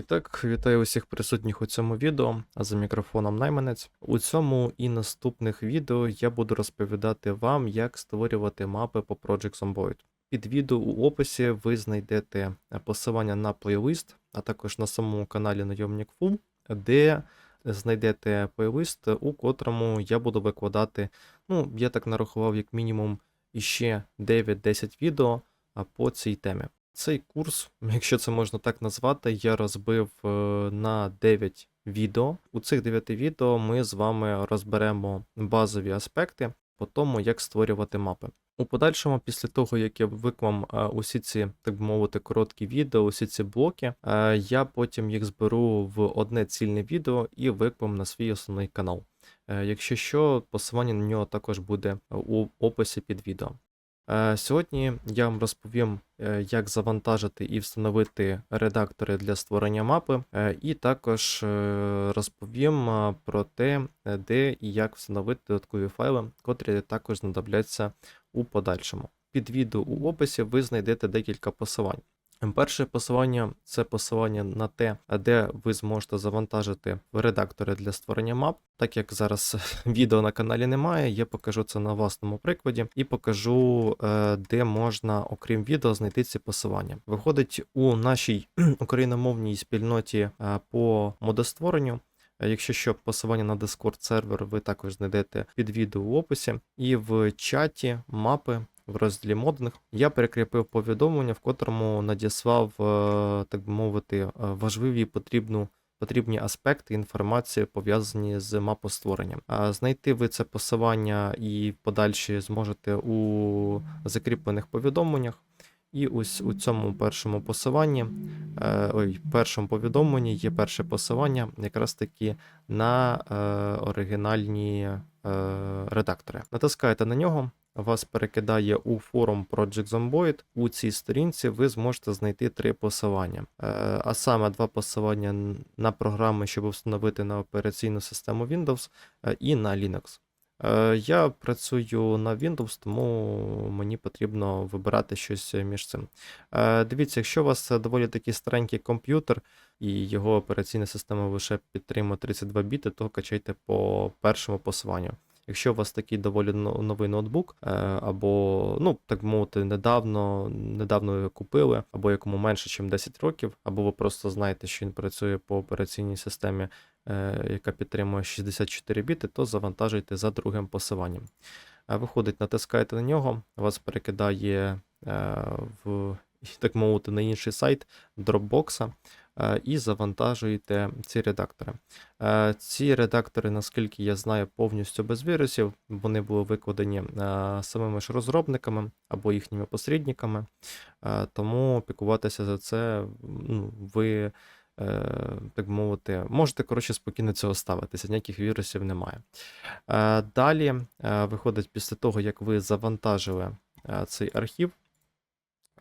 І так, вітаю усіх присутніх у цьому відео, а за мікрофоном найманець. У цьому і наступних відео я буду розповідати вам, як створювати мапи по Project Zomboid. Під відео у описі ви знайдете посилання на плейлист, а також на самому каналі Найомник Full, де знайдете плейлист, у котрому я буду викладати, ну, я так нарахував, як мінімум, іще 9-10 відео по цій темі. Цей курс, якщо це можна так назвати, я розбив е, на 9 відео. У цих 9 відео ми з вами розберемо базові аспекти по тому, як створювати мапи. У подальшому, після того, як я виклам е, усі ці, так би мовити, короткі відео, усі ці блоки, е, я потім їх зберу в одне цільне відео і виклам на свій основний канал. Якщо що, посилання на нього також буде у описі під відео. Е, Сьогодні я вам розповім, е, як завантажити і встановити редактори для створення мапи, е, і також розповім про те, де і як встановити додаткові файли, котрі також знадобляться у подальшому. Під відео у описі ви знайдете декілька посилань. Перше посилання це посилання на те, де ви зможете завантажити редактори для створення мап. Так як зараз відео на каналі немає, я покажу це на власному прикладі і покажу, е, де можна, окрім відео, знайти ці посилання. Виходить у нашій україномовній спільноті е, по модостворенню. Е, Якщо що, посилання на Discord сервер ви також знайдете під відео в описі, і в чаті мапи в розділі модних я перекріпив повідомлення, в котрому надіслав, е, так би мовити, е, важливі потрібну. Потрібні аспекти інформації пов'язані з мапостворенням. Знайти ви це посилання і подальші зможете у закріплених повідомленнях. І ось у цьому першому посиланні, е, ой, першому повідомленні є перше посилання якраз таки на оригінальні редактори. Натискаєте на нього, вас перекидає у форум Project Zomboid. У цій сторінці ви зможете знайти три посилання, Е, а саме два посилання на програми, щоб встановити на операційну систему Windows е, і на Linux. Е, Я працюю на Windows, тому мені потрібно вибирати щось між цим. Дивіться, якщо у вас доволі такий старенький комп'ютер і його операційна система лише підтримує 32 біти, то качайте по першому посиланню. Якщо у вас такий доволі новий ноутбук, е, або, ну, так мовити, недавно, недавно його купили, або якому менше, ніж 10 років, або ви просто знаєте, що він працює по операційній системі, е, яка підтримує 64 біти, то завантажуйте за другим посиланням. Е, Виходить, натискаєте на нього, вас перекидає в, так мовити, на інший сайт Dropbox і завантажуєте ці редактори. Е, Ці редактори, наскільки я знаю, повністю без вірусів. Вони були викладені е, самими ж розробниками або їхніми посередниками. Е, Тому пікуватися за це ну, ви, е, так мовити, можете коротше спокійно цього ставитися, ніяких вірусів немає. Е, Далі е, виходить після того, як ви завантажили е, цей архів.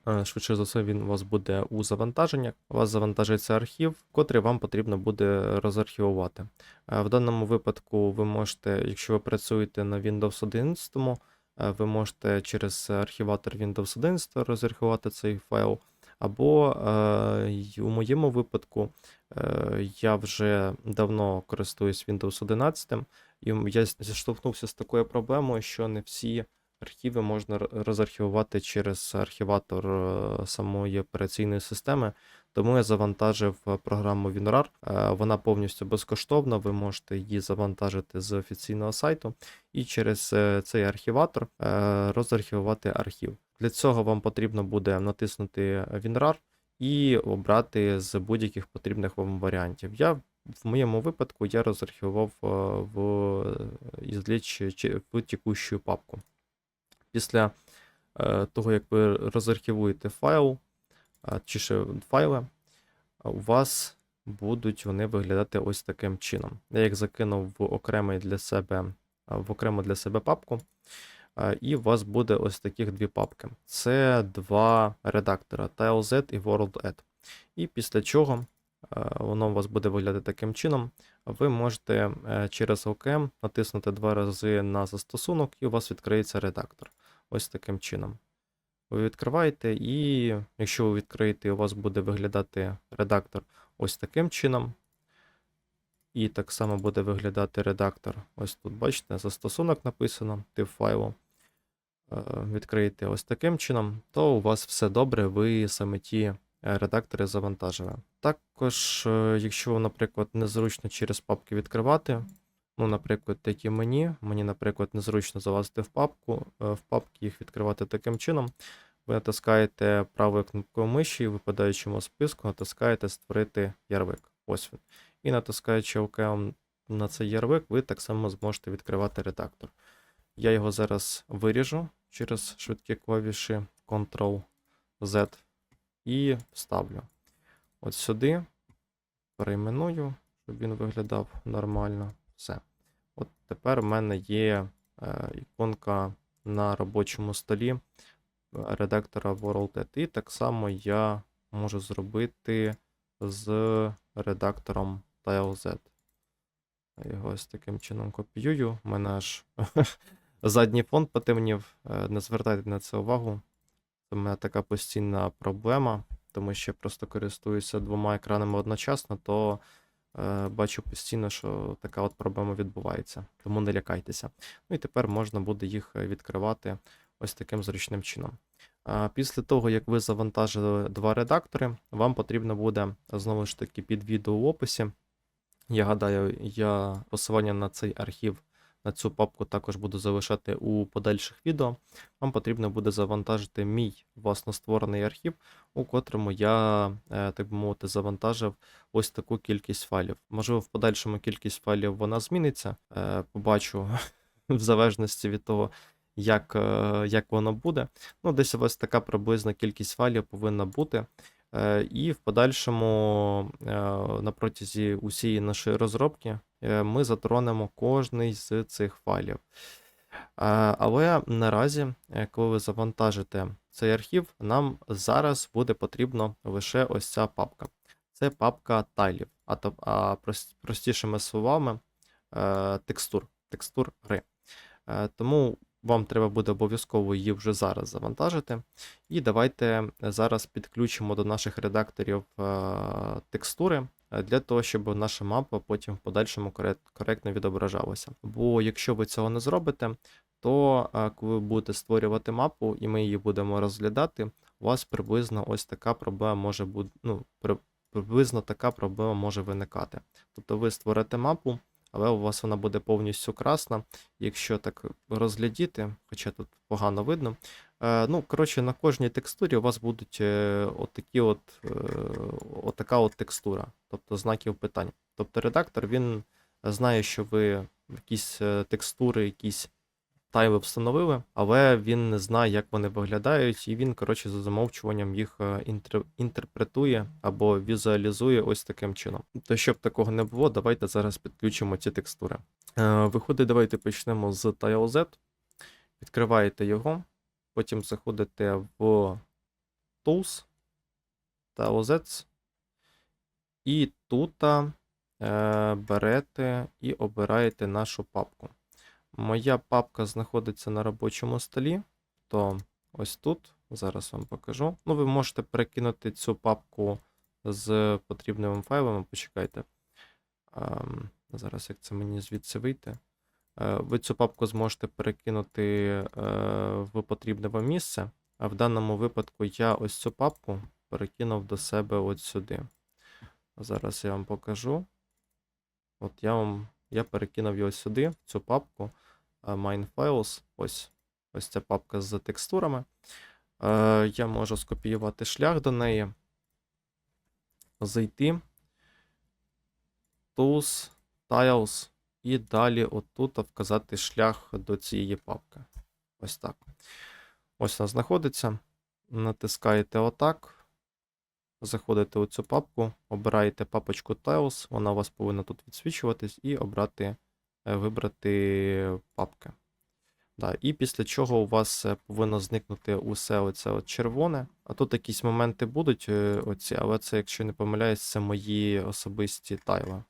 Е, Швидше за все, він у вас буде у завантаженнях. У вас завантажується архів, котрий вам потрібно буде розархівувати. Е, В даному випадку ви можете, якщо ви працюєте на Windows 11, е, ви можете через архіватор Windows 11 розархівувати цей файл. Або е, у моєму випадку е, я вже давно користуюсь Windows 11, і я зіштовхнувся з такою проблемою, що не всі архіви можна розархівувати через архіватор е, самої операційної системи. Тому я завантажив е, програму WinRAR. Е, Вона повністю безкоштовна, ви можете її завантажити з офіційного сайту і через цей архіватор розархівувати архів. Для цього вам потрібно буде натиснути WinRAR і обрати з будь-яких потрібних вам варіантів. Я в моєму випадку я розархівував в ізліч в текущу папку. Після е, того, як ви розархівуєте файл, чи ще файли, у вас будуть вони виглядати ось таким чином. Я їх закинув в окремий для себе, в окрему для себе папку. І у вас буде ось таких дві папки. Це два редактора TileZ і WorldAd. І після чого воно у вас буде виглядати таким чином. Ви можете е, через OKM натиснути два рази на застосунок, і у вас відкриється редактор. Ось таким чином. Ви відкриваєте, і якщо ви відкриєте, у вас буде виглядати редактор ось таким чином. І так само буде виглядати редактор. Ось тут, бачите, застосунок написано, тип файлу. Е, Відкриєте ось таким чином, то у вас все добре, ви саме ті е, редактори завантажили. Також, е, якщо вам, наприклад, незручно через папки відкривати, ну, наприклад, такі мені, мені, наприклад, незручно залазити в папку, е, в папки їх відкривати таким чином. Ви натискаєте правою кнопкою миші, в випадаючому списку натискаєте Створити ярлик. Ось він. І натискаючи ОК на цей ярлик, ви так само зможете відкривати редактор. Я його зараз виріжу через швидкі клавіші Ctrl-Z і вставлю. От сюди перейменую, щоб він виглядав нормально. Все. Тепер в мене є е, іконка на робочому столі е, редактора WorldEd. І так само я можу зробити з редактором TileZ. Я Його ось таким чином копіюю. У мене аж задній фон потемнів. Е, Не звертайте на це увагу. Це в мене така постійна проблема, тому що я просто користуюся двома екранами одночасно, то бачу постійно, що така от проблема відбувається. Тому не лякайтеся. Ну і тепер можна буде їх е, відкривати ось таким зручним чином. Після того, як ви завантажили два редактори, вам потрібно буде знову ж таки під відео в описі. Я гадаю, я посилання на цей архів, на цю папку також буду залишати у подальших відео. Вам потрібно буде завантажити мій власно створений архів, у котрому я, е, так би мовити, завантажив ось таку кількість файлів. Можливо, в подальшому кількість файлів вона зміниться. Е, Побачу в залежності від того, як, е, як воно буде. Ну, десь вас така приблизна кількість файлів повинна бути. І в подальшому, на протязі усієї нашої розробки, ми затронемо кожний з цих файлів. Е, Але наразі, е, коли ви завантажите цей архів, нам зараз буде потрібно лише ось ця папка. Це папка тайлів, а, простішими словами, е, текстур, текстур гри. Е, Тому вам треба буде обов'язково її вже зараз завантажити. І давайте зараз підключимо до наших редакторів е, текстури е, для того, щоб наша мапа потім в подальшому коректно відображалася. Бо якщо ви цього не зробите, то е, коли ви будете створювати мапу і ми її будемо розглядати, у вас приблизно ось така проблема може бути. Ну, приблизно така проблема може виникати. Тобто ви створите мапу, але у вас вона буде повністю красна. Якщо так розглядіти, хоча тут погано видно. Е, ну, коротше, на кожній текстурі у вас будуть е, отакі от, е, отака от текстура, тобто знаків питань. Тобто редактор він знає, що ви якісь е, текстури, якісь тайли встановили, але він не знає, як вони виглядають, і він, коротше, за замовчуванням їх е, інтер- інтерпретує або візуалізує ось таким чином. То щоб такого не було, давайте зараз підключимо ці текстури. Е, Виходить, давайте почнемо з TileZ. Відкриваєте його, потім заходите в Tools, TileZ, і тут е, берете і обираєте нашу папку. Моя папка знаходиться на робочому столі, то ось тут. Зараз вам покажу. Ну, ви можете перекинути цю папку з потрібними файлами. Почекайте. Ем, зараз як це мені звідси вийти. Е, Ви цю папку зможете перекинути е, в потрібне вам місце. А в даному випадку я ось цю папку перекинув до себе от сюди. Зараз я вам покажу. От я вам я перекинув його сюди, в цю папку. Е, Mine Files. Ось, ось ця папка з текстурами. Е, Я можу скопіювати шлях до неї. Зайти. Tools, Tiles. І далі отут вказати шлях до цієї папки. Ось так. Ось вона знаходиться. Натискаєте отак. Заходите у цю папку, обираєте папочку Tiles, вона у вас повинна тут відсвічуватись, і обрати, вибрати папки. Да, і після чого у вас е, повинно зникнути усе оце от червоне. А тут якісь моменти будуть, е, оці, але це, якщо не помиляюсь, це мої особисті тайли.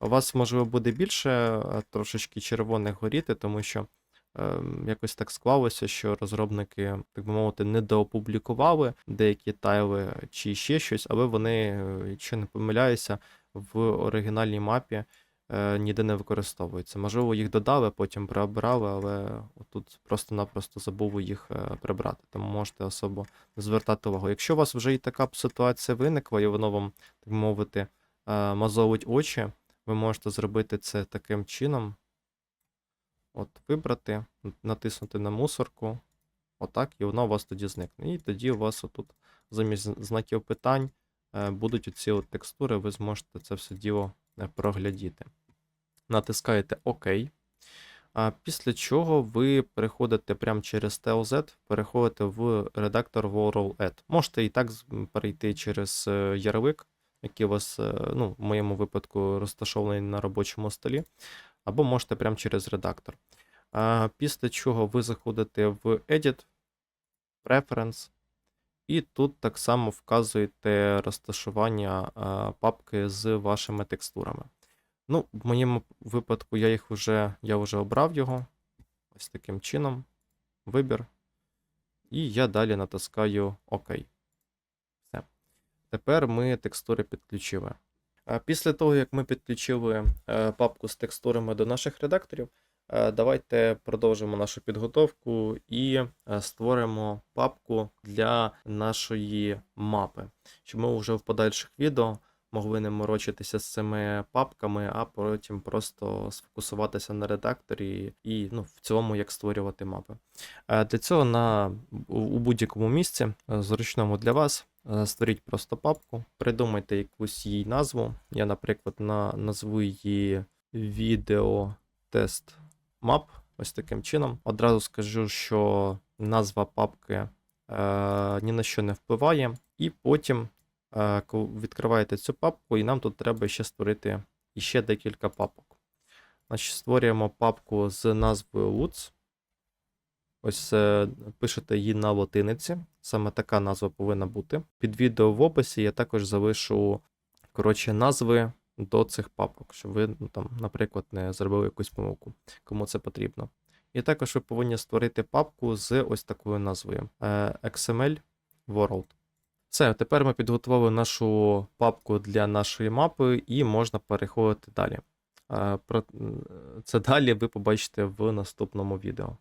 У вас, можливо, буде більше е, трошечки червоних горіти, тому що ем, якось так склалося, що розробники, так би мовити, не доопублікували деякі тайли чи ще щось, але вони, е, якщо не помиляюся, в оригінальній мапі е, ніде не використовуються. Можливо, їх додали, потім прибрали, але тут просто-напросто забули їх е, прибрати. Тому можете особо звертати увагу. Якщо у вас вже і така ситуація виникла, і воно вам, так мовити, е, мазовить очі, ви можете зробити це таким чином. От, вибрати, натиснути на мусорку. Отак, і воно у вас тоді зникне. І тоді у вас отут замість знаків питань будуть оці от текстури, ви зможете це все діло проглядіти. Натискаєте ОК. А після чого ви переходите прямо через TLZ, переходите в редактор World Add. Можете і так перейти через е, ярлик, який у вас, е, ну, в моєму випадку, розташований на робочому столі, або можете прямо через редактор. А після чого ви заходите в Edit, Preference, і тут так само вказуєте розташування папки з вашими текстурами. Ну, в моєму випадку я їх вже, я вже обрав його. Ось таким чином. Вибір. І я далі натискаю ОК. Все. Тепер ми текстури підключили. А Після того, як ми підключили е, папку з текстурами до наших редакторів, е, давайте продовжимо нашу підготовку і е, створимо папку для нашої мапи, щоб ми вже в подальших відео могли не морочитися з цими папками, а потім просто сфокусуватися на редакторі і ну, в цілому, як створювати мапи. Е, Для цього на, у будь-якому місці, е, зручному для вас, е, створіть просто папку, придумайте якусь їй назву. Я, наприклад, на, назву її відео тест мап. Ось таким чином. Одразу скажу, що назва папки е, ні на що не впливає. І потім е, відкриваєте цю папку, і нам тут треба ще створити іще декілька папок. Значить, створюємо папку з назвою Woods. Ось е, пишете її на латиниці. Саме така назва повинна бути. Під відео в описі я також залишу коротше, назви до цих папок, щоб ви, ну, там, наприклад, не зробили якусь помилку, кому це потрібно. І також ви повинні створити папку з ось такою назвою е, XML World. Все, тепер ми підготували нашу папку для нашої мапи і можна переходити далі. Е, Про це далі ви побачите в наступному відео.